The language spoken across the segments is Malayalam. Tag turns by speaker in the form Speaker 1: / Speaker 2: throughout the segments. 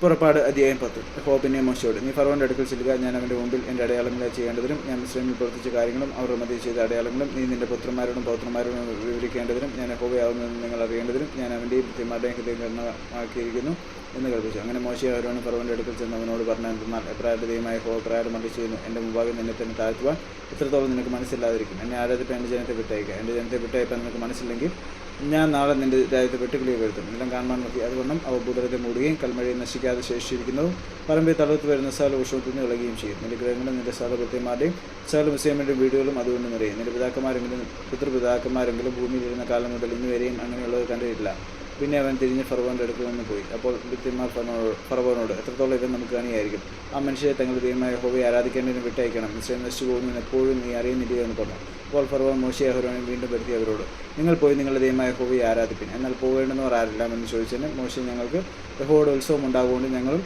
Speaker 1: പുറപ്പാട് അധ്യായം പത്ത്. ഹോബിനെ മോശയോട് നീ ഫറവന്റെ അടുക്കൽ ചെല്ലുക. ഞാൻ അവന്റെ മുമ്പിൽ എന്റെ അടയാളങ്ങളെ ചെയ്യേണ്ടതിനും ഞാൻ മുസ്ലിമിൽ പ്രവർത്തിച്ച കാര്യങ്ങളും അവർ മതി ചെയ്ത അടയാളങ്ങളും നീ നിന്റെ പുത്രന്മാരോടും പൗത്രന്മാരോടും വിവരിക്കേണ്ടതിനും ഞാൻ ഹോബയാവുന്നതെന്ന് നിങ്ങൾ അറിയേണ്ടതിനും ഞാൻ അവന്റെയും പുത്രിമാരുടെയും ഹൃദയം കണ്ണമാക്കിയിരിക്കുന്നു എന്ന് കൽപ്പിച്ചു. അങ്ങനെ മോശയെ അവരോട് ഫറവന്റെ അടുക്കൽ ചെന്ന് അവനോട് പറഞ്ഞാൽ എന്നാൽ എപ്രാരുടെ ദൈവമായ ഹോ പ്രായം മതി ചെയ്യുന്നു എന്റെ മുമ്പാകെ നിന്നെ തന്നെ താഴ്ത്തുവാൻ എത്രത്തോളം നിനക്ക് മനസ്സില്ലാതിരിക്കും. എന്നെ ആരാധിപ്പം എന്റെ ജനത്തെ വിട്ടയക്കുക എന്റെ ജനത്തെ വിട്ടയപ്പം നിനക്ക് മനസ്സില്ലെങ്കിൽ ഞാൻ നാളെ നിന്റെ രാജ്യത്തെ വെട്ടുകിളിയെ വരുത്തും. നിലം കാണാൻ മതി അതുകൊണ്ടും അവ ഭൂതലത്തെ മൂടുകയും കൽമഴയെ നശിക്കാതെ ശേഷിച്ചിരിക്കുന്നതും പറമ്പിൽ തളർത്ത് വരുന്ന സകല ഉഷത്തിൽ നിന്ന് ഇളകുകയും ചെയ്യും. നിന്റെ ഗ്രഹങ്ങളും നിന്റെ സ്ഥല കൃത്യമാരുടെയും സ്ഥല മുസ്ലിമിന്റെ വീടുകളും അതുകൊണ്ട് നിറയും. നിന്റെ പിതാക്കന്മാരെങ്കിലും പിതൃപിതാക്കന്മാരെങ്കിലും ഭൂമിയിലിരുന്ന കാലം മുതൽ ഇന്ന് വരെയും അങ്ങനെയുള്ളത് കണ്ടിട്ടില്ല. പിന്നെ അവൻ തിരിഞ്ഞ് ഫറവോന്റെ അടുത്ത് നിന്ന് പോയി. അപ്പോൾ ഭൃത്യന്മാർ ഫറവോനോട് ഫറവോനോട് എത്രത്തോളം ഇവൻ നമുക്ക് കാണിയായിരിക്കും ആ മനുഷ്യരെ തങ്ങളുടെ ദൈവമായ ഹോവയെ ആരാധിക്കേണ്ടതിന് വിട്ടയക്കണം. മിശ്രം നശിച്ചു പോകുന്നതിന് എപ്പോഴും നീ അറിയുന്നില്ല എന്ന് പറഞ്ഞു. അപ്പോൾ ഫറവോൻ മോശയെ അഹരോനെ വീണ്ടും വരുത്തി അവരോട് നിങ്ങൾ പോയി നിങ്ങളുടെ ദൈവമായ ഹോവയെ ആരാധിപ്പിൻ. എന്നാൽ പോകേണ്ടെന്ന് ആരെല്ലാം എന്ന് ചോദിച്ചതിന് മോശി ഞങ്ങൾക്ക് യഹോയുടെ ഉത്സവം ഉണ്ടാകുകൊണ്ട് ഞങ്ങളും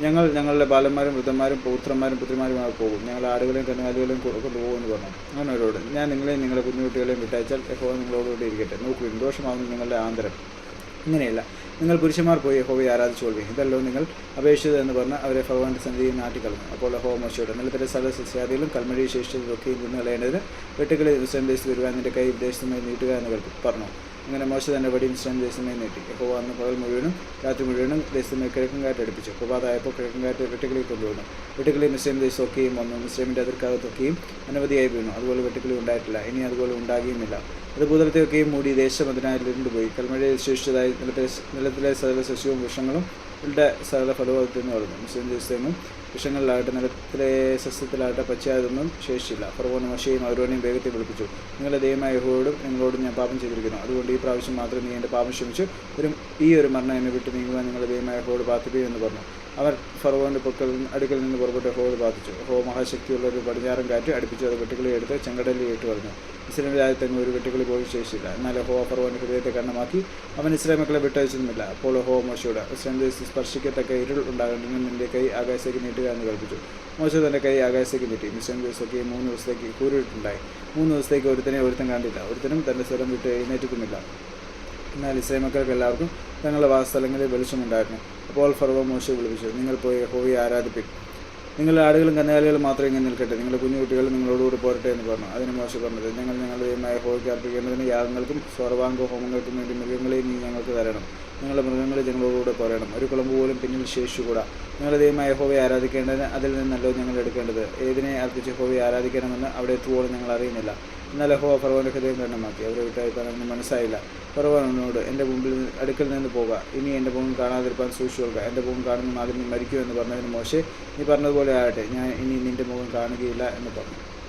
Speaker 1: ഞങ്ങൾ ഞങ്ങളുടെ ബാലന്മാരും വൃദ്ധന്മാരും പൗത്രന്മാരും പുത്രിമാരുമായി പോകും. ഞങ്ങൾ ആടുകളെയും കന്നുകാലികളെയും കൊണ്ടുപോകുമെന്ന് പറഞ്ഞു. അങ്ങനെ അവരോട് ഞാൻ നിങ്ങളെയും നിങ്ങളുടെ കുഞ്ഞുകുട്ടികളെയും വിട്ടയച്ചാൽ യഹോവ നിങ്ങളോടുകൂടി ഇരിക്കട്ടെ. നോക്കൂ ദോഷമാകുന്നു നിങ്ങളുടെ ആന്തരം. ഇങ്ങനെയല്ല. നിങ്ങൾ പുരുഷന്മാർ പോയി യഹോവയെ ആരാധിച്ചുകൊള്ളുകയും ഇതല്ലോ നിങ്ങൾ അപേക്ഷിച്ചത് എന്ന് പറഞ്ഞ് അവരെ ഭഗവാന്റെ സന്ധിയിൽ നാട്ടിക്കളഞ്ഞു അപ്പോൾ ഹോ മോശയോട് നിലത്തിലെ സകല സസ്യാദികളും കൽമഴി ശേഷിച്ചതൊക്കെയും നിന്ന് കളയേണ്ടതിന് വെട്ടുകളിൽ ദിവസം ദേശത്ത് വരുവാൻ നിന്റെ കൈ വിദേശത്തുമായി നീട്ടുക എന്ന് പറഞ്ഞു. അങ്ങനെ മോശ തന്നെ വടി ശ്രമം ദേശമേ നീട്ടി. യഹോവ അന്ന് പകൽ മുഴുവനും രാത്രി മുഴുവനും ദേശമേ കിഴക്കൻ കാറ്റ് അടുപ്പിച്ചു. പ്രഭാതമായപ്പോൾ കിഴക്കൻ കാറ്റ് വെട്ടുകളിൽ കൊണ്ടുവന്നു. വെട്ടുകളിൽ മിശ്രം ദേശമൊക്കെയും വന്നു. മിശ്രമിന്റെ അതിർക്കകത്തൊക്കെയും അനവധിയായി വീണു. അതുപോലെ വെട്ടുകളി ഉണ്ടായിട്ടില്ല. ഇനി അതുപോലെ ഉണ്ടാകുകയുമില്ല അത് ഭൂതലത്തെയൊക്കെയും മൂടി ദേശം അതിനായി ഇരുണ്ടുപോയി. കൽമഴയിൽ ശേഷിച്ചതായി നിലത്തിലെ നിലത്തിലെ സകല സസ്യവും വൃക്ഷങ്ങളും യുടെ സകല ഫലവും തിന്നു വളർന്നു മുസ്ലിം ദിവസത്തെങ്ങും വിഷങ്ങളിലാകട്ടെ നിലത്തിലെ സസ്യത്തിലാകട്ടെ പച്ചയായതൊന്നും ശേഷിച്ചില്ല. ഫറവോനും മഷയും അവരോടെയും വേഗത്തിൽ വിളിപ്പിച്ചു. നിങ്ങളുടെ ദൈവമായ യഹോയോടും നിങ്ങളോടും ഞാൻ പാപം ചെയ്തിരിക്കുന്നു. അതുകൊണ്ട് ഈ പ്രാവശ്യം മാത്രം നീ എന്റെ പാപം ക്ഷമിച്ചു. ഒരു ഈ ഒരു മരണം എന്നെ വിട്ട് നീങ്ങുവാൻ നിങ്ങളുടെ ദൈവമായ യഹോയോട് പ്രാർത്ഥിക്കുക എന്ന് പറഞ്ഞു. അവർ ഫറവോന്റെ പൊക്കൽ അടുക്കൽ നിന്ന് പുറപ്പെട്ട് ഹോട് ബാധിച്ചു ഹോ മഹാശക്തിയുള്ള ഒരു പടിഞ്ഞാറൻ കാറ്റ് അടുപ്പിച്ച്. അത് വെട്ടുകളി എടുത്ത് ചെങ്കടലിൽ ഇട്ട് പറഞ്ഞു ഇസ്രായേൽ രാജ്യത്തെങ്ങും ഒരു വെട്ടുകളി പോലും ശേഷിയില്ല. എന്നാൽ ഹോ ഫറവോന്റെ ഹൃദയത്തെ കണ്ണമാക്കി അവൻ ഇസ്രായേൽ മക്കളെ വിട്ടയച്ചതുമില്ല അപ്പോൾ ഹോ മോശയോട് ഇസ്രായേൽ ദേശത്ത് സ്പർശിക്കത്തക്ക ഇരുൾ ഉണ്ടാകേണ്ടതിന് നിന്റെ കൈ ആകാശത്തേക്ക് നീട്ടുക എന്ന് കൽപ്പിച്ചു. മോശ തന്റെ കൈ ആകാശത്തേക്ക് നീട്ടി. ഇസ്ലാം ദിവസത്തേക്ക് മൂന്ന് ദിവസത്തേക്ക് കൂരിട്ടുണ്ടായി മൂന്ന് ദിവസത്തേക്ക് ഒരുത്തനെ ഒരുത്തൻ കണ്ടില്ല. ഒരുത്തനും തന്റെ സ്ഥലം വിട്ട് എഴുന്നേറ്റുമില്ല എന്നാൽ ഇസ്രായേൽ മക്കൾക്ക് എല്ലാവർക്കും തങ്ങളുടെ വാസസ്ഥലങ്ങളിൽ വെളിച്ചമുണ്ടായിരുന്നു. അപ്പോൾ ഫർവ മോശ വിളിപ്പിച്ചു. നിങ്ങൾ പോയി ഹോവയെ ആരാധിപ്പിൻ. നിങ്ങളുടെ ആടുകളും കന്നുകാലികളും മാത്രമേ ഇങ്ങനെ നിൽക്കട്ടെ. നിങ്ങളുടെ കുഞ്ഞുകുട്ടികൾ നിങ്ങളോടുകൂടി പോരട്ടെ എന്ന് പറഞ്ഞു. അതിന് മോശം പറഞ്ഞത് ഞങ്ങൾ ഞങ്ങളുടെ ദൈവമായ ഹോയ്ക്ക് അർപ്പിക്കേണ്ടതിന് യാഗങ്ങൾക്കും സ്വർവാംഗ ഹോമങ്ങൾക്കും വേണ്ടി മൃഗങ്ങളെയും ഞങ്ങൾക്ക് തരണം. നിങ്ങളുടെ മൃഗങ്ങളെ ഞങ്ങളോടുകൂടെ പോരണം. ഒരു കുളമ്പ് പോലും പിന്നിൽ ശേഷിച്ചുകൂടാ നിങ്ങളുടെ ദൈവമായ ഹോവയെ ആരാധിക്കേണ്ടതിന് അതിൽ നിന്നല്ലോ ഞങ്ങൾ എടുക്കേണ്ടത്. ഏതിനെ അർപ്പിച്ച് ഹോവയെ ആരാധിക്കണമെന്ന് അവിടെ എത്തുവോളം ഞങ്ങൾ അറിയുന്നില്ല. എന്നാൽ ഹോവ ഫറവോന്റെ ഹൃദയം കണ്ണമാക്കി അവരെ വിട്ടയപ്പാൻ മനസ്സായില്ല. ഫറവോനോട് എന്റെ മുമ്പിൽ അടുക്കൽ നിന്ന് പോകുക ഇനി എന്റെ മുഖം കാണാതിരിപ്പാൻ സൂക്ഷിച്ചു കൊടുക്കുക എന്റെ മുഖം കാണുന്ന ആദ്യം മരിക്കൂ എന്ന് പറഞ്ഞതിന് മോശെ നീ പറഞ്ഞതുപോലെ ആകട്ടെ. ഞാൻ ഇനി നിന്റെ മുഖം കാണുകയില്ല എന്ന് പറഞ്ഞു.